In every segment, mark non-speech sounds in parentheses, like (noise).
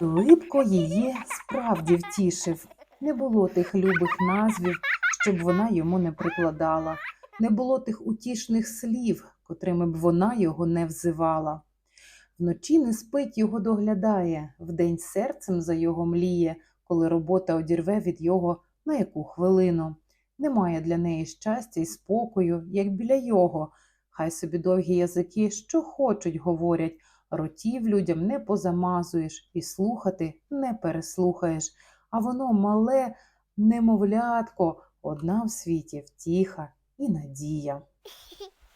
Липко її справді втішив. Не було тих любих назвів, щоб вона йому не прикладала, не було тих утішних слів, котрими б вона його не взивала. Вночі не спить його доглядає, вдень серцем за його мліє, коли робота одірве від його на яку хвилину. Немає для неї щастя і спокою, як біля його. Хай собі довгі язики, що хочуть, говорять, ротів людям не позамазуєш і слухати не переслухаєш, а воно мале немовлятко, одна в світі втіха і надія.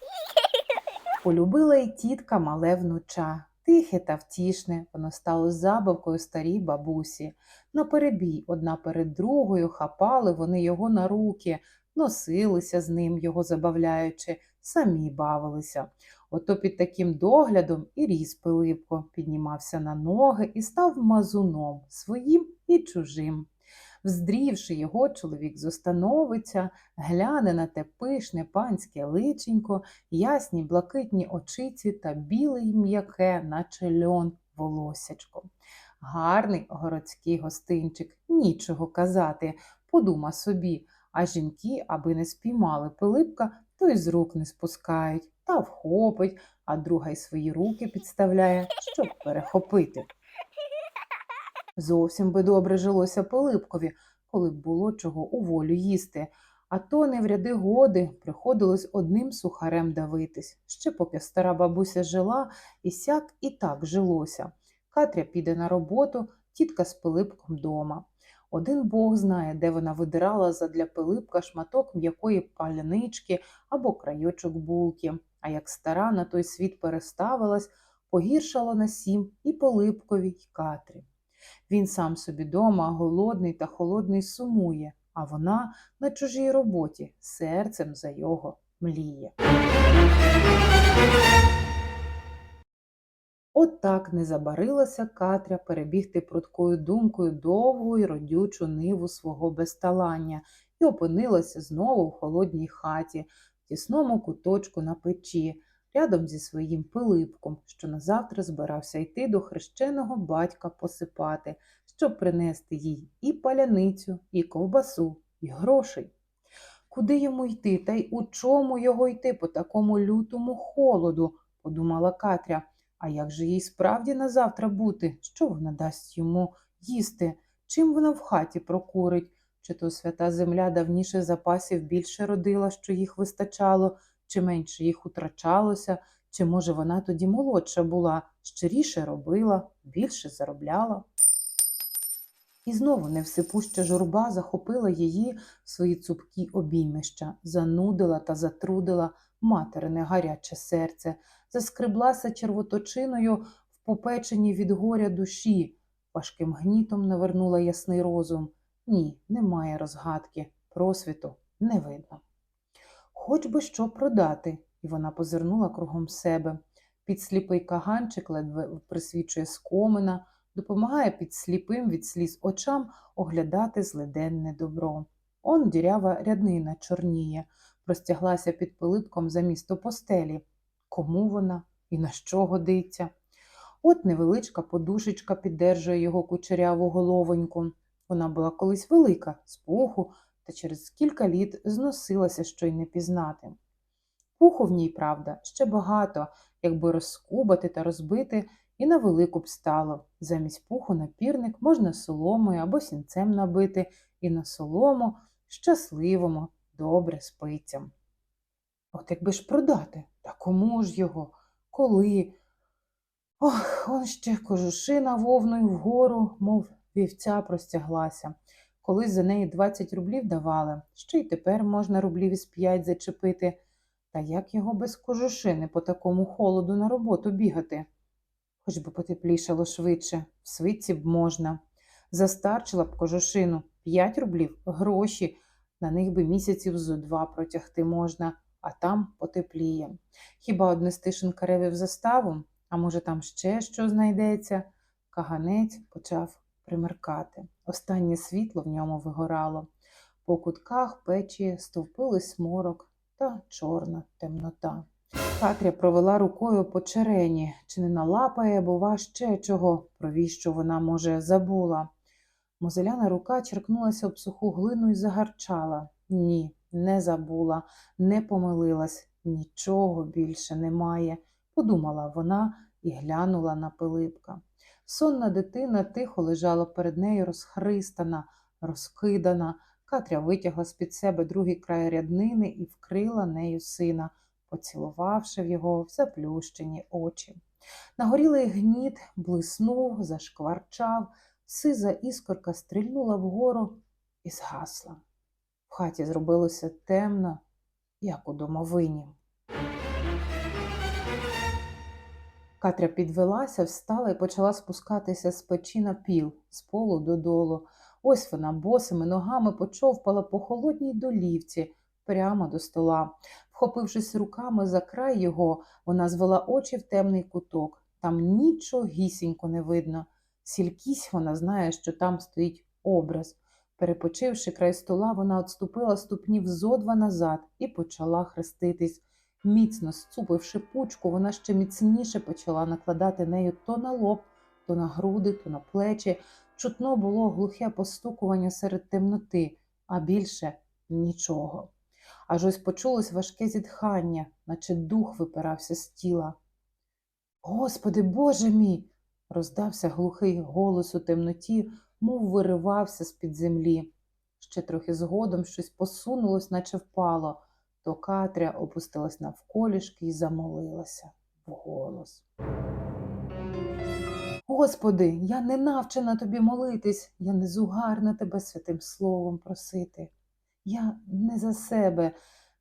(laughs) Полюбила й тітка мале внуча. Тихе та втішне, воно стало забавкою старій бабусі. На перебій одна перед другою хапали вони його на руки, носилися з ним, його забавляючи, самі бавилися. Ото під таким доглядом і ріс Пилипко, піднімався на ноги і став мазуном своїм і чужим. Вздрівши його, чоловік зостановиться, гляне на те пишне панське личенько, ясні блакитні очиці та біле й м'яке, наче льон, волосячко. Гарний городський гостинчик, нічого казати, подума собі, а жінки, аби не спіймали Пилипка, то й з рук не спускають, та вхопить, а друга й свої руки підставляє, щоб перехопити. Зовсім би добре жилося Пилипкові, коли б було чого у волю їсти, а то не в ряди годи приходилось одним сухарем давитись. Ще поки стара бабуся жила, і сяк і так жилося. Катря піде на роботу, тітка з Пилипком дома. Один Бог знає, де вона видирала задля Пилипка шматок м'якої палянички або крайочок булки. А як стара на той світ переставилась, погіршало на сім і Пилипкові, й Катрі. Він сам собі дома, голодний та холодний сумує, а вона на чужій роботі серцем за його мліє. От так не забарилася Катря перебігти прудкою думкою довгу й родючу ниву свого безталання і опинилася знову в холодній хаті, тісному куточку на печі, рядом зі своїм Пилипком, що назавтра збирався йти до хрещеного батька посипати, щоб принести їй і паляницю, і ковбасу, і грошей. Куди йому йти, та й у чому його йти по такому лютому холоду, подумала Катря. А як же їй справді на завтра бути? Що вона дасть йому їсти? Чим вона в хаті прокурить? Чи то свята земля давніше запасів більше родила, що їх вистачало, чи менше їх утрачалося, чи, може, вона тоді молодша була, щиріше робила, більше заробляла. І знову невсипуща журба захопила її в свої цупкі обіймища, занудила та затрудила материне гаряче серце, заскреблася червоточиною в попеченні від горя душі, важким гнітом навернула ясний розум. Ні, немає розгадки, просвіту не видно. Хоч би що продати, і вона позирнула кругом себе. Підсліпий каганчик ледве присвічує скомина, допомагає під сліпим від сліз очам оглядати злиденне добро. Он дірява ряднина чорніє, простяглася під пилипком за місто постелі. Кому вона і на що годиться? От невеличка подушечка піддержує його кучеряву головоньку. Вона була колись велика, з пуху, та через кілька літ зносилася, що й не пізнати. Пуху в ній, правда, ще багато, якби розскубати та розбити, і на велику б стало. Замість пуху на пірник можна соломою або сінцем набити, і на солому щасливому, добре спиться. От якби ж продати, та кому ж його, коли? Ох, он ще кожушина вовною вгору, мов вівця простяглася. Колись за неї 20 рублів давали, ще й тепер можна рублів із 5 зачепити. Та як його без кожушини по такому холоду на роботу бігати? Хоч би потеплішало швидше, в свитці б можна. Застарчила б кожушину 5 рублів гроші, на них би місяців зо два протягти можна, а там потепліє. Хіба однести шинкареві в заставу, а може, там ще що знайдеться? Каганець почав примеркати. Останнє світло в ньому вигорало. По кутках печі стовпили сморок та чорна темнота. Катря провела рукою по черені, чи не налапає, бува, ще чого, про віщо вона, може, забула. Мозеляна рука черкнулася об суху глину і загарчала. Ні, не забула, не помилилась, нічого більше немає, подумала вона і глянула на Пилипка. Сонна дитина тихо лежала перед нею розхристана, розкидана. Катря витягла з-під себе другий край ряднини і вкрила нею сина, поцілувавши в його заплющені очі. Нагорілий гніт блиснув, зашкварчав, сиза іскорка стрільнула вгору і згасла. В хаті зробилося темно, як у домовині. Катря підвелася, встала і почала спускатися з печі на піл, з полу додолу. Ось вона босими ногами почовпала по холодній долівці прямо до стола. Вхопившись руками за край його, вона звела очі в темний куток. Там нічогісінько не видно. Сількісь вона знає, що там стоїть образ. Перепочивши край стола, вона отступила ступнів зо два назад і почала хреститись. Міцно зцупивши пучку, вона ще міцніше почала накладати нею то на лоб, то на груди, то на плечі. Чутно було глухе постукування серед темноти, а більше нічого. Аж ось почулось важке зітхання, наче дух випирався з тіла. Господи, Боже мій! роздався глухий голос у темноті, мов виривався з-під землі. Ще трохи згодом щось посунулось, наче впало, то Катря опустилась навколішки і замолилася вголос. Господи, я не навчена тобі молитись, я не зугарна тебе святим словом просити. Я не за себе,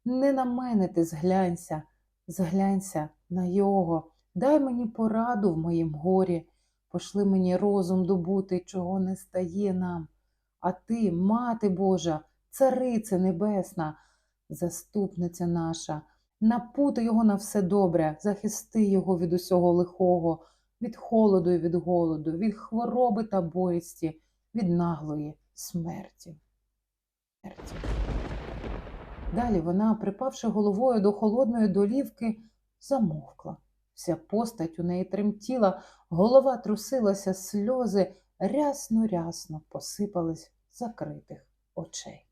не на мене ти зглянься, зглянься на його, дай мені пораду в моїм горі, пошли мені розум добути, чого не стає нам. А ти, мати Божа, царице небесна, заступниця наша, напути його на все добре, захисти його від усього лихого, від холоду і від голоду, від хвороби та болісті, від наглої смерті. смерті. Далі вона, припавши головою до холодної долівки, замовкла. Вся постать у неї тремтіла, голова трусилася, сльози рясно-рясно посипались закритих очей.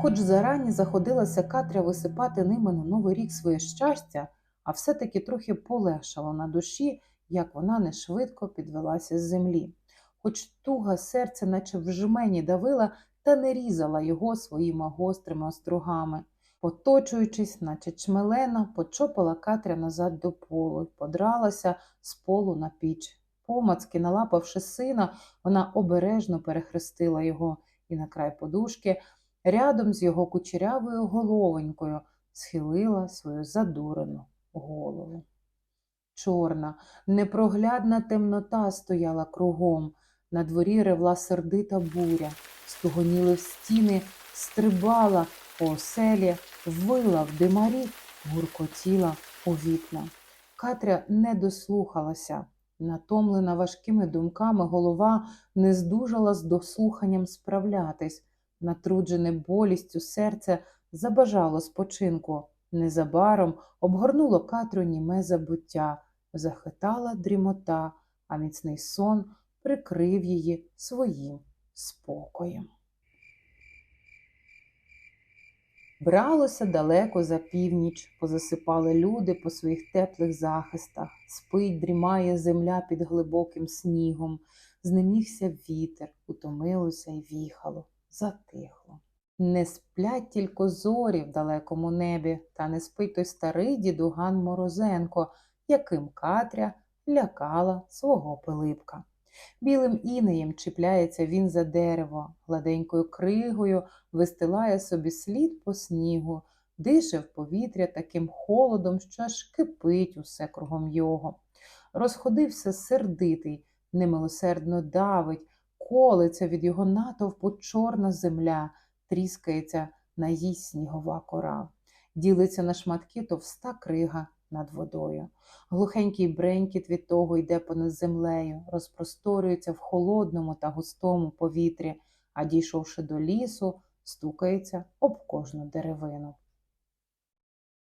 Хоч зарані заходилася Катря висипати ними на Новий рік своє щастя, а все-таки трохи полегшало на душі, як вона нешвидко підвелася з землі. Хоч туга серце, наче в жмені давила, та не різала його своїми гострими острогами. Поточуючись, наче чмелена, почопала Катря назад до полу й подралася з полу на піч. Помацки, налапавши сина, вона обережно перехрестила його і на край подушки, рядом з його кучерявою головонькою, схилила свою задурену голову. Чорна, непроглядна темнота стояла кругом, на дворі ревла сердита буря, стугоніли в стіни, стрибала по оселі, вила в димарі, гуркотіла у вікна. Катря не дослухалася. Натомлена важкими думками голова не здужала з дослуханням справлятись. Натруджене болістю серце забажало спочинку. Незабаром обгорнуло Катрю німе забуття, захитала дрімота, а міцний сон прикрив її своїм спокоєм. Бралося далеко за північ, позасипали люди по своїх теплих захистах, спить, дрімає земля під глибоким снігом, знемігся вітер, утомилося й віхало, затихло. Не сплять тільки зорі в далекому небі, та не спить той старий дідуган Морозенко, яким Катря лякала свого Пилипка. Білим інеєм чіпляється він за дерево, гладенькою кригою вистилає собі слід по снігу, дише в повітря таким холодом, що аж кипить усе кругом його. Розходився сердитий, немилосердно давить, колиться від його натовпу чорна земля, тріскається на їй снігова кора, ділиться на шматки товста крига над водою. Глухенький бренькіт від того йде понад землею, розпросторюється в холодному та густому повітрі, а дійшовши до лісу, стукається об кожну деревину.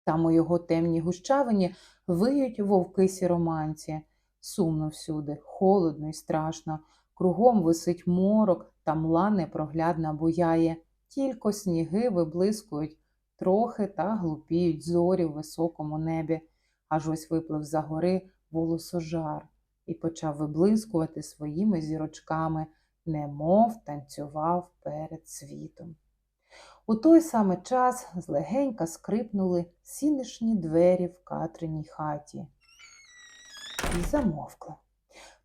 Там у його темній гущавині виють вовки сіроманці. Сумно всюди, холодно і страшно. Кругом висить морок, та мла непроглядна буяє. Тільки сніги виблискують трохи та глупіють зорі в високому небі. Аж ось виплив за гори волосожар і почав виблискувати своїми зірочками, немов танцював перед світом. У той самий час злегенька скрипнули сінишні двері в Катриній хаті і замовкли.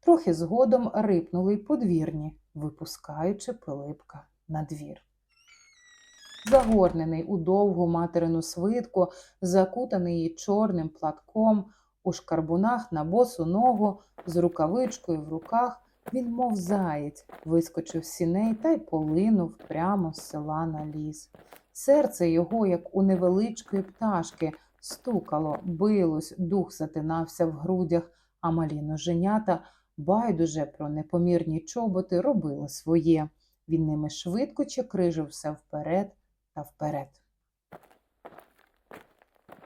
Трохи згодом рипнули й подвірні, випускаючи Пилипка на двір. Загорнений у довгу материну свитку, закутаний її чорним платком, у шкарбунах на босу ногу, з рукавичкою в руках, він, мов заєць, вискочив з сіней та й полинув прямо з села на ліс. Серце його, як у невеличкої пташки, стукало, билось, дух затинався в грудях, а малі ноженята, байдуже про непомірні чоботи, робили своє. Він ними швидко чекрижився вперед та вперед.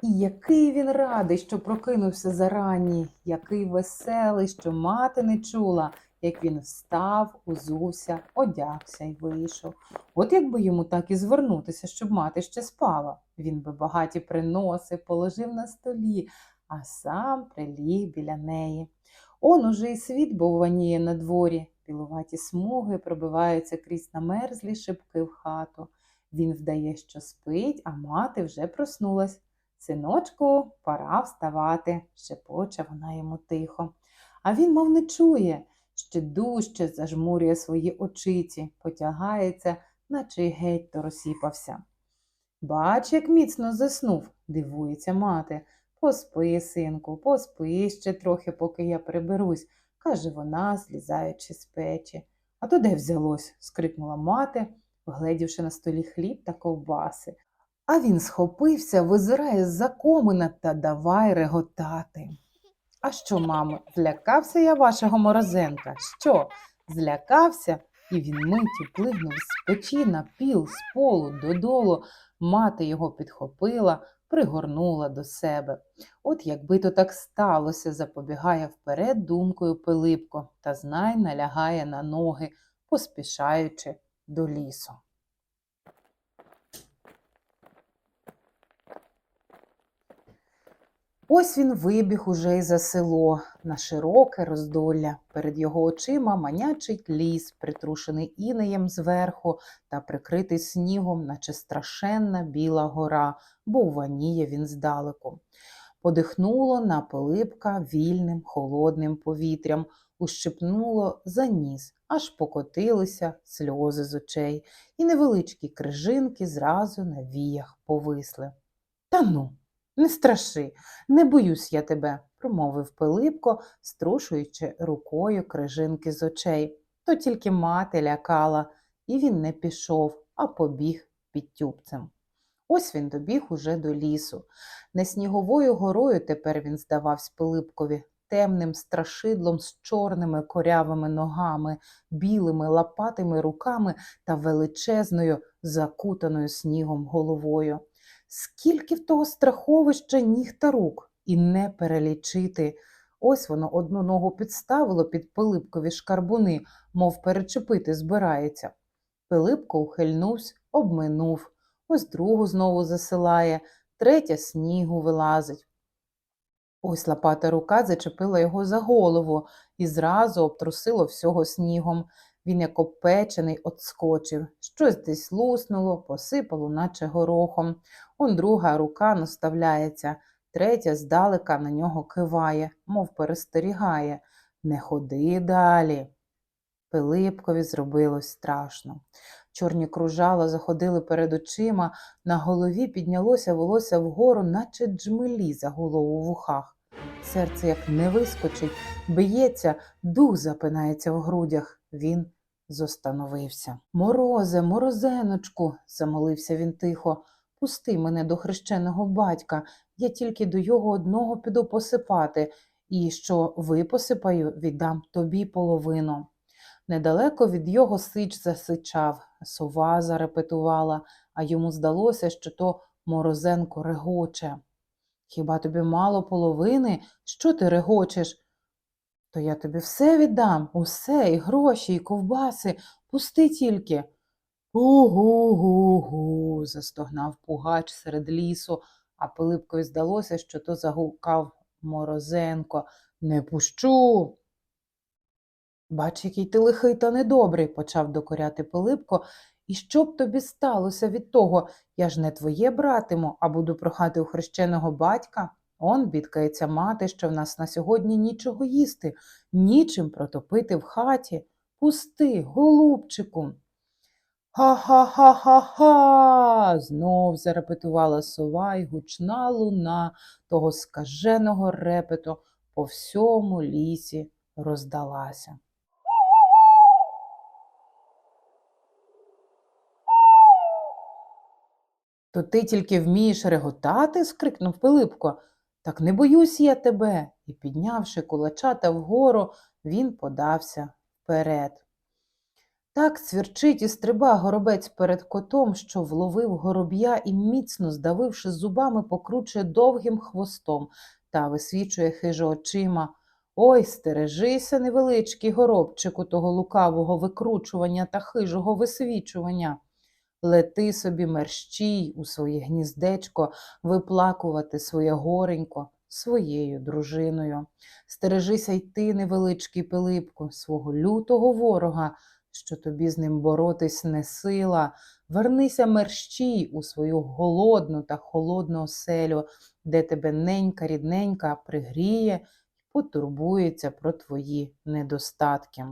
І який він радий, що прокинувся зарані, який веселий, що мати не чула, як він встав, узувся, одягся й вийшов. От якби йому так і звернутися, щоб мати ще спала. Він би багаті приноси положив на столі, а сам приліг біля неї. Он уже і світ бовваніє на дворі, білуваті смуги пробиваються крізь намерзлі шибки в хату. Він вдає, що спить, а мати вже проснулась. Синочку, пора вставати, шепоче вона йому тихо. А він, мов не чує, ще дужче зажмурює свої очиці, потягається, наче й геть то розсіпався. Бач, як міцно заснув, дивується мати. Поспи, синку, поспи ще трохи, поки я приберусь, каже вона, злізаючи з печі. А то де взялось? скрикнула мати, вгледівши на столі хліб та ковбаси. А він схопився, визирає з-за комина та давай реготати. А що, мамо, злякався я вашого морозенка? Що? Злякався? І він миттю плигнув з печі на піл, з полу додолу. Мати його підхопила, пригорнула до себе. От якби то так сталося, запобігає вперед думкою Пилипко та знай налягає на ноги, поспішаючи до лісу. Ось він вибіг уже й за село на широке роздолля. Перед його очима манячить ліс, притрушений інеєм зверху та прикритий снігом, наче страшенна біла гора, бо ваніє він здалеку. Подихнуло на Пилипка вільним холодним повітрям, ущипнуло за ніс, аж покотилися сльози з очей, і невеличкі крижинки зразу на віях повисли. Та ну, не страши, не боюсь я тебе, промовив Пилипко, струшуючи рукою крижинки з очей. То тільки мати лякала, і він не пішов, а побіг під тюбцем. Ось він добіг уже до лісу. Не сніговою горою тепер він здавався Пилипкові, темним страшидлом з чорними корявими ногами, білими лапатими руками та величезною, закутаною снігом головою. Скільки в того страховища ніг та рук, і не перелічити. Ось воно одну ногу підставило під Пилипкові шкарбуни, мов перечепити збирається. Пилипко ухильнувся, обминув. Ось другу знову засилає, третя снігу вилазить. Ось лопата рука зачепила його за голову і зразу обтрусило всього снігом. Він, як опечений, отскочив. Щось десь луснуло, посипало, наче горохом. Он друга рука наставляється, третя здалека на нього киває, мов перестерігає. Не ходи далі. Пилипкові зробилось страшно. Чорні кружала заходили перед очима, на голові піднялося волосся вгору, наче джмелі за голову в ухах. Серце як не вискочить, б'ється, дух запинається в грудях. Він зостановився. Морозе, морозеночку, замолився він тихо, пусти мене до хрещеного батька, я тільки до його одного піду посипати, і що випосипаю, віддам тобі половину. Недалеко від його сич засичав, сова зарепетувала, а йому здалося, що то морозенко регоче. Хіба тобі мало половини? Що ти регочеш? То я тобі все віддам, усе, і гроші, і ковбаси, пусти тільки. Гу-гу-гу-гу, застогнав пугач серед лісу, а Пилипкові здалося, що то загукав Морозенко. Не пущу. Бач, який ти лихий та недобрий, почав докоряти Пилипко. І що б тобі сталося від того? Я ж не твоє братиму, а буду прохати у хрещеного батька. Он бідкається мати, що в нас на сьогодні нічого їсти, нічим протопити в хаті. Пусти, голубчику. Ха-ха-ха-ха-ха. знов зарепетувала сова й гучна луна того скаженого репету по всьому лісі роздалася. То ти тільки вмієш реготати? скрикнув Пилипко. Так не боюсь я тебе. І, піднявши кулачата вгору, він подався вперед. Так цвірчить і стриба горобець перед котом, що вловив гороб'я і, міцно здавивши зубами, покручує довгим хвостом та висвічує хижо очима. Ой, стережися, невеличкий горобчику того лукавого викручування та хижого висвічування. Лети собі мерщій у своє гніздечко виплакувати своє горенько своєю дружиною. Стережися й ти, невеличкий Пилипку, свого лютого ворога, що тобі з ним боротись не сила. Вернися мерщій у свою голодну та холодну оселю, де тебе ненька рідненька пригріє потурбується про твої недостатки.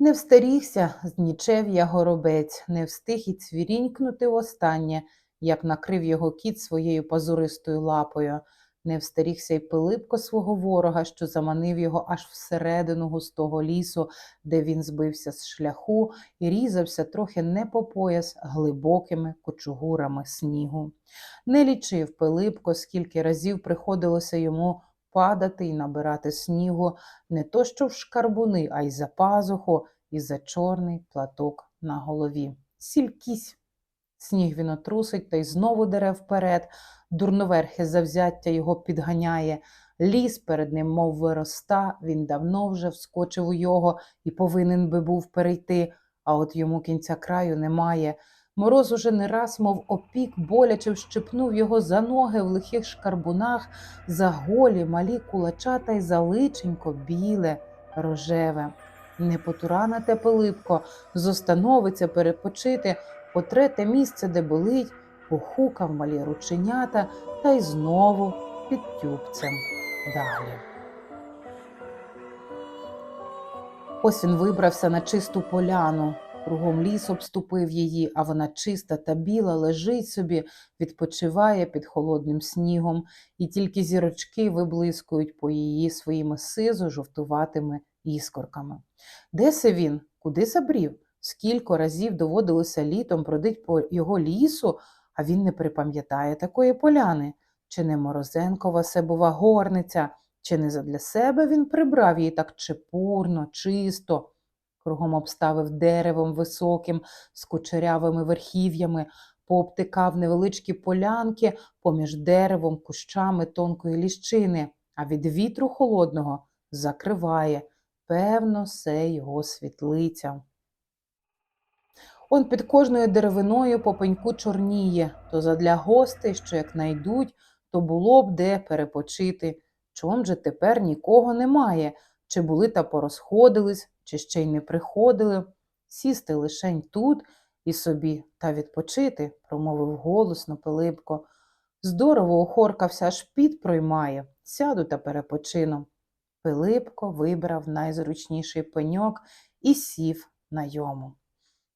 Не встерігся, знічев я горобець, не встиг і цвірінькнути востаннє, як накрив його кіт своєю пазуристою лапою. Не встерігся й Пилипко свого ворога, що заманив його аж всередину густого лісу, де він збився з шляху і різався трохи не по пояс глибокими кочугурами снігу. Не лічив Пилипко, скільки разів приходилося йому падати і набирати снігу не то що в шкарбуни, а й за пазуху і за чорний платок на голові. Сількісь. Сніг він отрусить та й знову дере вперед, дурноверхе завзяття його підганяє. Ліс перед ним, мов вироста, він давно вже вскочив у його і повинен би був перейти, а от йому кінця краю немає. Мороз уже не раз, мов опік, боляче вщипнув його за ноги в лихих шкарбунах, за голі, малі кулачата й за личенько біле, рожеве. Не потурана те Пилипко, зостановиться перепочити, потре те місце, де болить, похукав малі рученята та й знову під тюбцем далі. Ось він вибрався на чисту поляну. Кругом ліс обступив її, а вона чиста та біла, лежить собі, відпочиває під холодним снігом, і тільки зірочки виблискують по її своїми сизо-жовтуватими іскорками. Де се він? Куди забрів? Скілько разів доводилося літом бродить по його лісу, а він не припам'ятає такої поляни. Чи не Морозенкова себова горниця, чи не задля себе він прибрав її так чепурно, чисто, кругом обставив деревом високим, з кучерявими верхів'ями, пообтикав невеличкі полянки поміж деревом, кущами тонкої ліщини, а від вітру холодного закриває, певно, се його світлиця. Он під кожною деревиною по пеньку чорніє, то задля гостей, що як найдуть, то було б де перепочити. Чом же тепер нікого немає? Чи були та порозходились, чи ще й не приходили? Сісти лишень тут і собі та відпочити, промовив голосно Пилипко. Здорово охоркався, аж піт проймає. Сяду та перепочину. Пилипко вибрав найзручніший пеньок і сів на йому.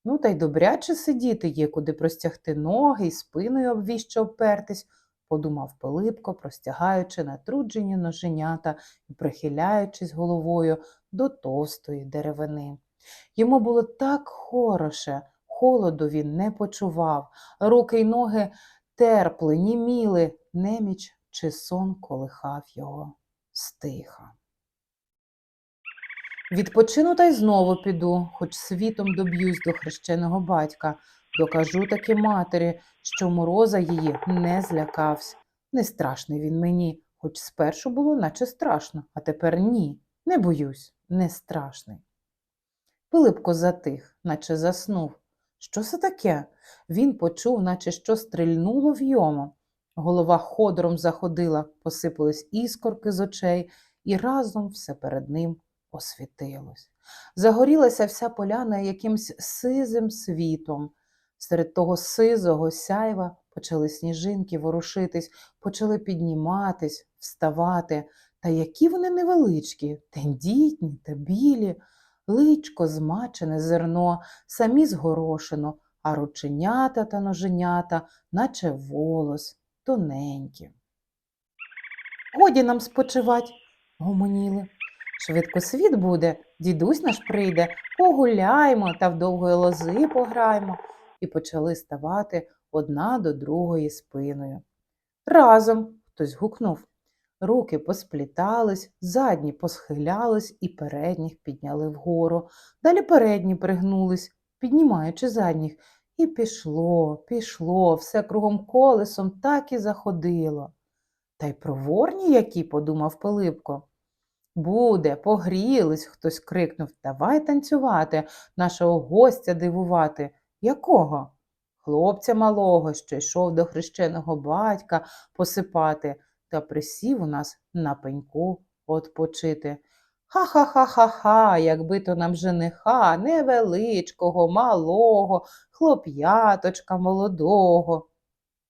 Ну, та й добряче сидіти є, куди простягти ноги і спиною обвіще обпертись, подумав Пилипко, простягаючи натруджені ноженята і прихиляючись головою до товстої деревини. Йому було так хороше, холоду він не почував, руки й ноги терпли, німіли, неміч чи сон колихав його стиха. Відпочину та й знову піду, хоч світом доб'юсь до хрещеного батька, докажу таки матері, що мороза її не злякався. Не страшний він мені, хоч спершу було наче страшно, а тепер ні. Не боюсь, не страшний. Пилипко затих, наче заснув. Що це таке? Він почув, наче що стрільнуло в йому. Голова ходором заходила, посипались іскорки з очей, і разом все перед ним освітилось. Загорілася вся поляна якимсь сизим світом. Серед того сизого сяйва почали сніжинки ворушитись, почали підніматись, вставати. Та які вони невеличкі, тендітні та білі, личко змачене зерно, самі згорошено, а рученята та ноженята, наче волос, тоненькі. Годі нам спочивать, гомоніли. Швидко світ буде, дідусь наш прийде, погуляймо та в довгої лози пограємо. І почали ставати одна до другої спиною. Разом хтось гукнув. Руки посплітались, задні посхилялись і передніх підняли вгору. Далі передні пригнулись, піднімаючи задніх. І пішло, пішло, все кругом колесом так і заходило. Та й проворні які, подумав Пилипко. Буде, погрілись, хтось крикнув. Давай танцювати, нашого гостя дивувати. Якого? Хлопця малого, що йшов до хрещеного батька посипати, та присів у нас на пеньку odpoчити. Ха-ха-ха-ха-ха, якби то нам жениха невеличкого, малого, хлоп'яточка молодого.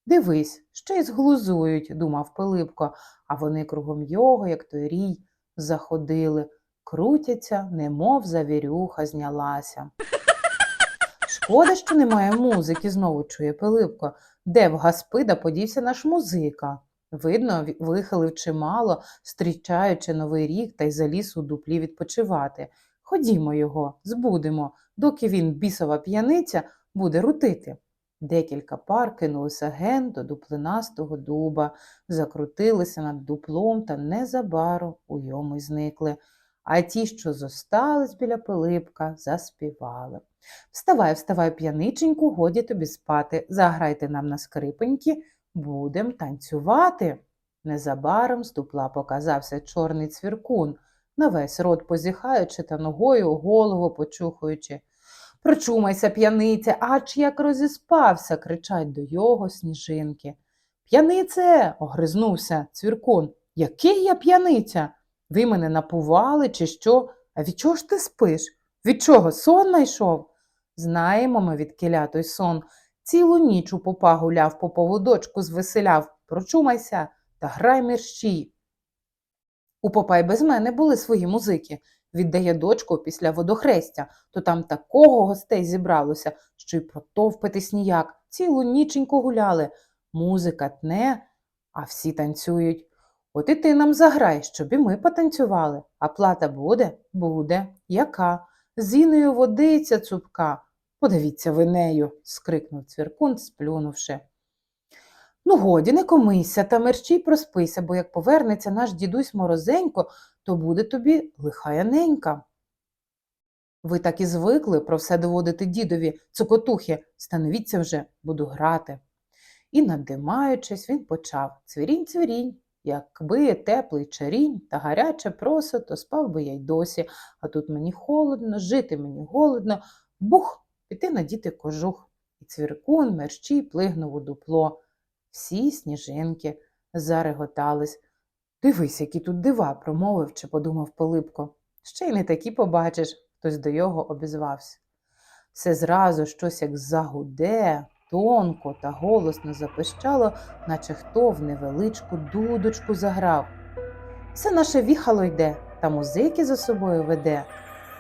Дивись, ще й зглузують, думав Пилипко, а вони кругом його, як той рій, заходили, крутяться, немов завірюха знялася. Шкода, що немає музики, знову чує Пилипко. Де в Гаспида подівся наш музика? Видно, вихилив чимало, зустрічаючи новий рік та й заліз у дуплі відпочивати. Ходімо його, збудемо, доки він, бісова п'яниця, буде рутити. Декілька пар кинулися ген до дуплинастого дуба, закрутилися над дуплом та незабаром у йому й зникли. А ті, що зостались біля Пилипка, заспівали. Вставай, вставай, п'яниченьку, годі тобі спати. Заграйте нам на скрипеньки, будем танцювати. Незабаром з дупла показався чорний цвіркун, на весь рот позіхаючи та ногою голову почухуючи. Прочумайся, п'яниця, ач як розіспався, кричать до його сніжинки. П'янице. огризнувся цвіркун. Який я п'яниця? Ви мене напували, чи що? А від чого ж ти спиш? Від чого сон найшов? Знаємо ми від той сон. Цілу ніч у попа гуляв, по поводочку звеселяв. Прочумайся та грай мерщій. У попа й без мене були свої музики. Віддає дочку після водохрестя, то там такого гостей зібралося, що й протовпитись ніяк. Цілу ніченьку гуляли. Музика тне, а всі танцюють. От і ти нам заграй, щоб і ми потанцювали. А плата буде? Буде. Яка? З Іною водиця цупка. Подивіться ви нею, скрикнув цвіркун, сплюнувши. Ну, годі, не комися та мерщій проспися, бо як повернеться наш дідусь морозенько, то буде тобі лиха яненька. Ви так і звикли про все доводити дідові, цокотухи, становіться вже, буду грати. І, надимаючись, він почав цвірінь, цвірінь. Якби теплий чарінь та гаряче просо, то спав би я й досі, а тут мені холодно, жити мені голодно, бух, піти надіти кожух. І цвіркун мерщій плигнув у дупло. Всі сніжинки зареготались. Дивись, які тут дива, промовив чи подумав Пилипко. Ще й не такі побачиш, хтось до його обізвався. Все зразу щось як загуде, тонко та голосно запищало, наче хто в невеличку дудочку заграв. Все наше віхало йде, та музики за собою веде.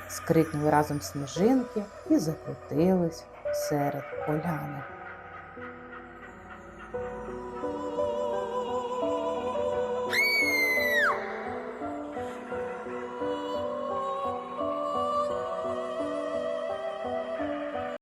Скрикнули разом сніжинки і закрутились серед поляни.